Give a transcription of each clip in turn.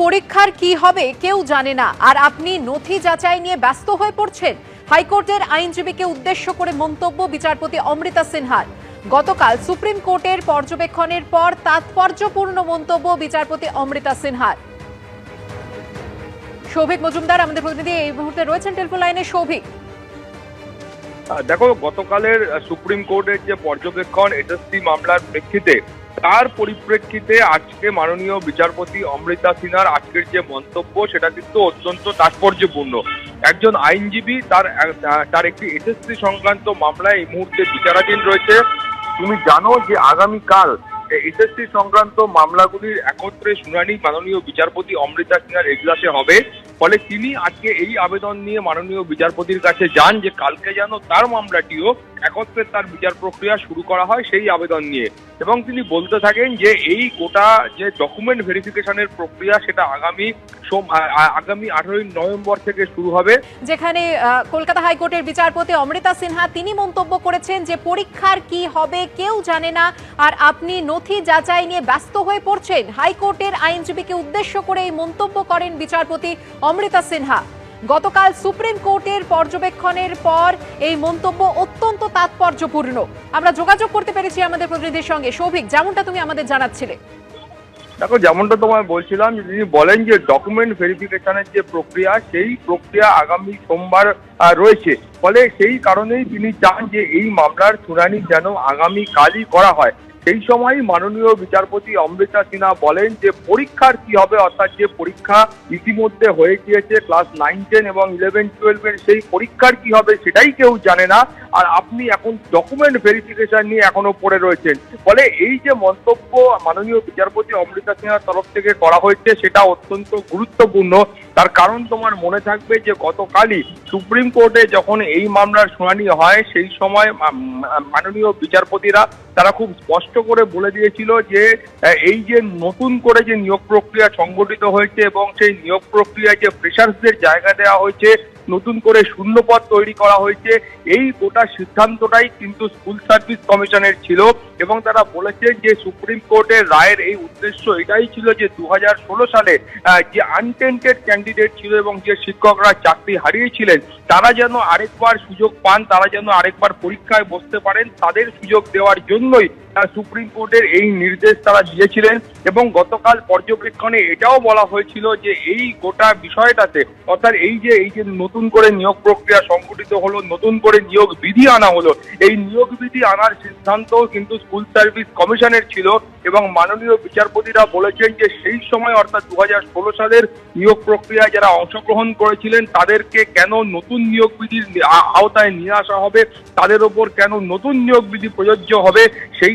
পরীক্ষার কি হবে কেউ জানে না। আর আপনি নথি যাচাই নিয়ে ব্যস্ত হয়ে পড়ছেন। হাইকোর্টের আইনজীবীকে উদ্দেশ্য করে মন্তব্য বিচারপতি অমৃতা সিনহার গতকাল সুপ্রিম কোর্টের পর্যবেক্ষণের পর তাৎপর্যপূর্ণ মন্তব্য বিচারপতি অমৃতা সিনহার সৌভিক মজুমদার, আমাদের প্রতিনিধি এই মুহূর্তে রয়েছেন টেলিফোন লাইনে। সৌভিক দেখো, গতকালের সুপ্রিম কোর্টের যে পর্যবেক্ষণ, এসএসসি মামলার প্রেক্ষিতে তার পরিপ্রেক্ষিতে আজকে মাননীয় বিচারপতি অমৃতা সিনহার আজকের যে মন্তব্য, সেটা কিন্তু অত্যন্ত তাৎপর্যপূর্ণ। একজন আইনজীবী, তার তার একটি এসএসসি সংক্রান্ত মামলায় এই মুহূর্তে বিচারাধীন রয়েছে। তুমি জানো যে আগামীকাল এসএসসি সংক্রান্ত মামলাগুলির একত্রে শুনানি মাননীয় বিচারপতি অমৃতা সিনহার এজলাসে হবে। ফলে তিনি আজকে এই আবেদন নিয়ে মাননীয় বিচারপতির কাছে যান যে কালকে যেন তার মামলাটিও একত্রে তার বিচার প্রক্রিয়া শুরু করা হয় সেই আবেদন নিয়ে। এবং তিনি বলতে থাকেন যে এই গোটা যে ডকুমেন্ট ভেরিফিকেশনের প্রক্রিয়া সেটা আগামী আগামী আঠারোই নভেম্বর থেকে শুরু হবে। যেখানে কলকাতা হাইকোর্টের বিচারপতি অমৃতা সিনহা, তিনি মন্তব্য করেছেন যে পরীক্ষার কি হবে কেউ জানে না, আর আপনি নথি যাচাই নিয়ে ব্যস্ত হয়ে পড়ছেন। হাইকোর্টের আইনজীবীকে উদ্দেশ্য করে এই মন্তব্য করেন বিচারপতি অমৃতা সিনহা। গতকাল সুপ্রিম কোর্টের পর্যবেক্ষণের পর এই মন্তব্য অত্যন্ত তাৎপর্যপূর্ণ। আমরা যোগাযোগ করতে পেরেছি আমাদের প্রতিনিধির সঙ্গে। সৌভিক যেমনটা তুমি আমাদের জানাচ্ছিলে। দেখো, যেমনটা তোমায় বলছিলাম, যে তিনি বলেন যে ডকুমেন্ট ভেরিফিকেশনের যে প্রক্রিয়া, সেই প্রক্রিয়া আগামী সোমবার রয়েছে। ফলে সেই কারণেই তিনি চান যে এই মামলার শুনানি যেন আগামীকালই করা হয়। সেই সময় মাননীয় বিচারপতি অমৃতা সিনহা বলেন যে পরীক্ষার কি হবে, অর্থাৎ যে পরীক্ষা ইতিমধ্যে হয়ে গিয়েছে, ক্লাস নাইন, টেন এবং ইলেভেন টুয়েলভের সেই পরীক্ষার কি হবে সেটাই কেউ জানে না। আর আপনি এখন ডকুমেন্ট ভেরিফিকেশন নিয়ে এখনও পড়ে রয়েছেন। ফলে এই যে মন্তব্য মাননীয় বিচারপতি অমৃতা সিনহার তরফ থেকে করা হয়েছে, সেটা অত্যন্ত গুরুত্বপূর্ণ। তার কারণ তোমার মনে থাকবে যে গতকালই সুপ্রিম কোর্টে যখন এই মামলার শুনানি হয়, সেই সময় মাননীয় বিচারপতিরা তারা খুব স্পষ্ট করে বলে দিয়েছিল যে এই যে নতুন করে যে নিয়োগ প্রক্রিয়া সংগঠিত হয়েছে এবং সেই নিয়োগ প্রক্রিয়ায় যে ফ্রেশার্সদের জায়গা দেওয়া হয়েছে নতুন করে শূন্যপদ তৈরি করা হয়েছে। এই গোটা সিদ্ধান্তটাই কিন্তু স্কুল সার্ভিস কমিশনের ছিল এবং তারা বলেছেন যে সুপ্রিম কোর্টের রায়ের এই উদ্দেশ্য এটাই ছিল যে দু হাজার ষোলো সালে যে আনটেন্টেড ক্যান্ডিডেট ছিল এবং যে শিক্ষকরা চাকরি হারিয়েছিলেন, তারা যেন আরেকবার সুযোগ পান, তারা যেন আরেকবার পরীক্ষায় বসতে পারেন, তাদের সুযোগ দেওয়ার জন্যই সুপ্রিম কোর্টের এই নির্দেশ তারা দিয়েছিলেন এবং গতকাল পর্যবেক্ষণে এটাও বলা হয়েছিল যে এই গোটা বিষয়টাতে, অর্থাৎ এই যে এই যে নতুন করে নিয়োগ প্রক্রিয়া সংগঠিত হলো, নতুন করে নিয়োগ বিধি আনা হলো, এই নিয়োগ বিধি আনার সিদ্ধান্ত কিন্তু স্কুল সার্ভিস কমিশনের ছিল এবং মাননীয় বিচারপতিরা বলেছেন যে সেই সময়, অর্থাৎ দু হাজার ষোলো সালের নিয়োগ প্রক্রিয়ায় যারা অংশগ্রহণ করেছিলেন, তাদেরকে কেন নতুন নিয়োগ বিধির আওতায় নিয়ে আসা হবে? তাদের ওপর কেন নতুন নিয়োগ বিধি প্রযোজ্য হবে?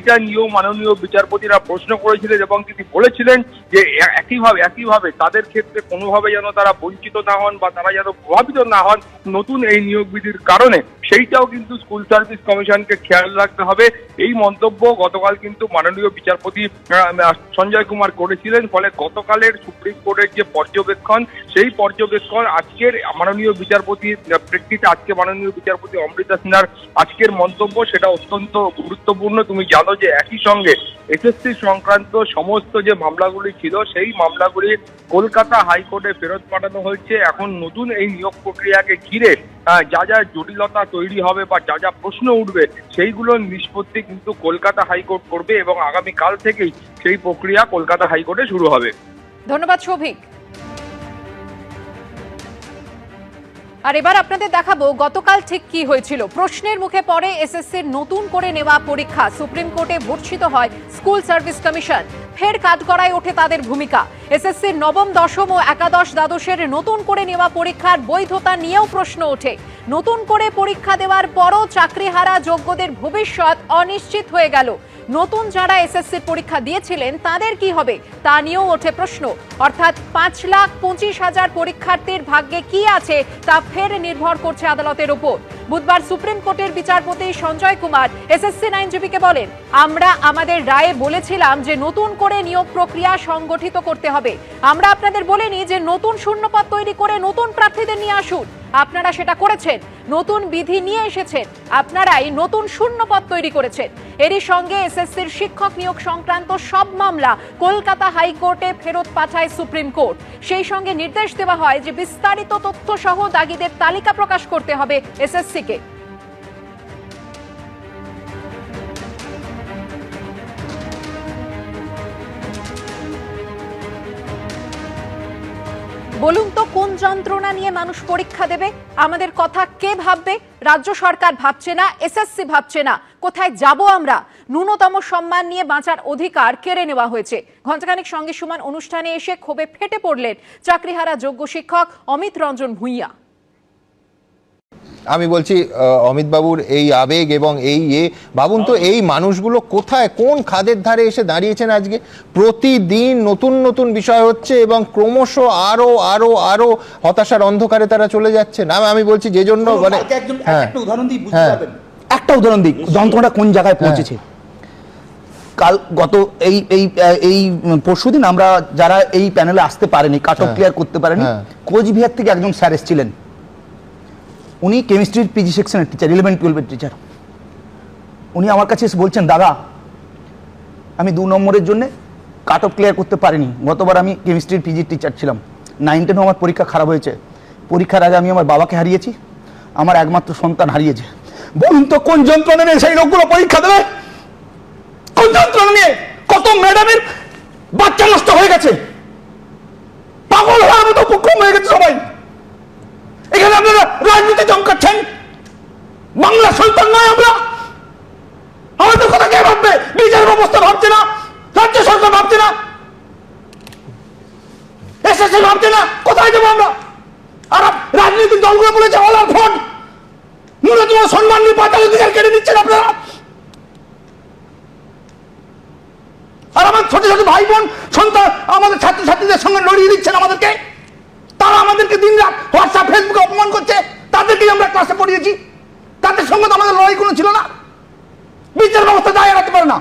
সেইটা নিয়েও মাননীয় বিচারপতিরা প্রশ্ন করেছিলেন এবং তিনি বলেছিলেন যে একইভাবে একইভাবে তাদের ক্ষেত্রে কোনোভাবে যেন তারা বঞ্চিত না হন বা তারা যেন প্রভাবিত না হন নতুন এই নিয়োগ বিধির কারণে। সেইটাও কিন্তু স্কুল সার্ভিস কমিশনকে খেয়াল রাখতে হবে। এই মন্তব্য গতকাল কিন্তু মাননীয় বিচারপতি সঞ্জয় কুমার করেছিলেন। ফলে গতকালের সুপ্রিম কোর্টের যে পর্যবেক্ষণ, সেই পর্যবেক্ষণ আজকের মাননীয় বিচারপতির প্রেক্ষিতে আজকে মাননীয় বিচারপতি অমৃতা সিনহার আজকের মন্তব্য, সেটা অত্যন্ত গুরুত্বপূর্ণ। তুমি জানো যে একই সঙ্গে এসএসসি সংক্রান্ত সমস্ত যে মামলাগুলি ছিল, সেই মামলাগুলি কলকাতা হাইকোর্টে ফেরত পাঠানো হয়েছে। এখন নতুন এই নিয়োগ প্রক্রিয়াকে ঘিরে যা যা জটিলতা তৈরি হবে বা যা যা প্রশ্ন উঠবে সেইগুলোর নিষ্পত্তি কিন্তু কলকাতা হাইকোর্ট করবে এবং আগামীকাল থেকেই সেই প্রক্রিয়া কলকাতা হাইকোর্টে শুরু হবে। ধন্যবাদ সৌভিক আর এবার আপনাদের দেখাবো গতকাল ঠিক কি হয়েছিল। প্রশ্নের মুখে পড়ে এসএসসির নতুন করে নেওয়া পরীক্ষা। সুপ্রিম কোর্টে ভর্ষিত হয় স্কুল সার্ভিস কমিশন। ফের কাঠগড়ায় ওঠে তাদের ভূমিকা। এসএসসির নবম, দশম ও একাদশ দ্বাদশের নতুন করে নেওয়া পরীক্ষার বৈধতা নিয়েও প্রশ্ন ওঠে। নতুন করে পরীক্ষা দেওয়ার পরও চাকরিহারা যোগ্যদের ভবিষ্যৎ অনিশ্চিত হয়ে গেল। নতুন যারা এসএসসির পরীক্ষা দিয়েছিলেন, তাদের কি হবে? তা নিয়েও ওঠে প্রশ্ন। অর্থাৎ পাঁচ লাখ পঁচিশ হাজার পরীক্ষার্থীর ভাগ্যে কি আছে, তা ফের নির্ভর করছে আদালতের উপর বুধবার সুপ্রিম কোর্টের বিচারপতি সঞ্জয় কুমার এসএসসি আইনজীবীকে বলেন, আমরা আমাদের রায়ে বলেছিলাম যে নতুন করে নিয়োগ প্রক্রিয়া সংগঠিত করতে হবে। আমরা আপনাদের বলিনি যে নতুন শূন্যপদ তৈরি করে নতুন প্রার্থীদের নিয়ে আসুন। আপনারা সেটা করেছেন। নতুন বিধি নিয়ে এসেছেন। আপনারাই নতুন শূন্যপদ তৈরি করেছেন। এরই সঙ্গে এসএসসির শিক্ষক নিয়োগ সংক্রান্ত সব মামলা কলকাতা হাইকোর্টে ফেরত পাঠায় সুপ্রিম কোর্ট। সেই সঙ্গে নির্দেশ দেওয়া হয় যে বিস্তারিত তথ্য সহ দাগিদের তালিকা প্রকাশ করতে হবে এসএসসিকে বলুন তো, কোন যন্ত্রণা নিয়ে মানুষ পরীক্ষা দেবে? আমাদের কথা কে ভাববে? রাজ্য সরকার ভাবছে না, এসএসসি ভাবছে না। কোথায় যাব আমরা? ন্যূনতম সম্মান নিয়ে বাঁচার অধিকার কেড়ে নেওয়া হয়েছে। ঘণ্টাখানিক সঙ্গে সমান অনুষ্ঠানে এসে ক্ষোভে ফেটে পড়লেন চাকরিহারা যোগ্য শিক্ষক অমিত রঞ্জন ভূঁইয়া। আমি বলছি অমিত বাবুর এই আবেগ এবং এই ইয়ে। ভাবুন তো এই মানুষগুলো কোথায় কোন খাদের ধারে এসে দাঁড়িয়েছেন আজকে? প্রতিদিন নতুন নতুন বিষয় হচ্ছে এবং ক্রমশ আরও আরও আরও হতাশার অন্ধকারে তারা চলে যাচ্ছেন আমি আমি বলছি যে জন্য মানে হ্যাঁ একটা উদাহরণ দিই হ্যাঁ। একটা উদাহরণ দিই যন্ত্রণাটা কোন জায়গায় পৌঁছেছে? কাল গত এই এই এই পরশুদিন আমরা যারা এই প্যানেলে আসতে পারেনি কাট অফ হ্যাঁ। ক্লিয়ার করতে পারেনি হ্যাঁ। কোচবিহার থেকে একজন স্যার এসেছিলেন। উনি কেমিস্ট্রির পিজি সেকশনের টিচার ইলেভেন টুয়েলভের টিচার উনি আমার কাছে এসে বলছেন, দাদা, আমি দু নম্বরের জন্য কাট অফ ক্লিয়ার করতে পারিনি। গতবার আমি কেমিস্ট্রির পিজির টিচার ছিলাম। নাইন টেনও আমার পরীক্ষা খারাপ হয়েছে। পরীক্ষার আগে আমি আমার বাবাকে হারিয়েছি। আমার একমাত্র সন্তান হারিয়েছে। বলুন তো, কোন যন্ত্রণা নিয়ে সেই লোকগুলো পরীক্ষা দেবে? কোন যন্ত্রণা নিয়ে কত ম্যাডামের বাচ্চা নষ্ট হয়ে গেছে? পাগল হওয়ার মতো হয়ে গেছে সবাই। রাজনীতি চমকাচ্ছেন বাংলা সন্তান নয় আমরা। আমাদের কথা কে ভাববে? নিজের ব্যবস্থা ভাবছে না। রাজ্য সরকার ভাবছে না। এসএসসি ভাবছে না। কোথায় যাব আমরা? আর রাজনৈতিক দলগুলো বলেছে অল সম্মান নিয়ে অধিকার কেড়ে নিচ্ছেন আপনারা। আর আমার ছোট ছোট ভাই বোন সন্তান, আমাদের ছাত্রছাত্রীদের সঙ্গে লড়িয়ে দিচ্ছেন আমাদেরকে। তারা আমাদেরকে দিন রাত হোয়াটসঅ্যাপ ফেসবুকে অপমান করছে। তাদেরকেই আমরা ক্লাসে পড়িয়েছি। তাদের সঙ্গে আমাদের লড়াই কোনো ছিল না। বিচার ব্যবস্থা দায় রাখতে পারে না।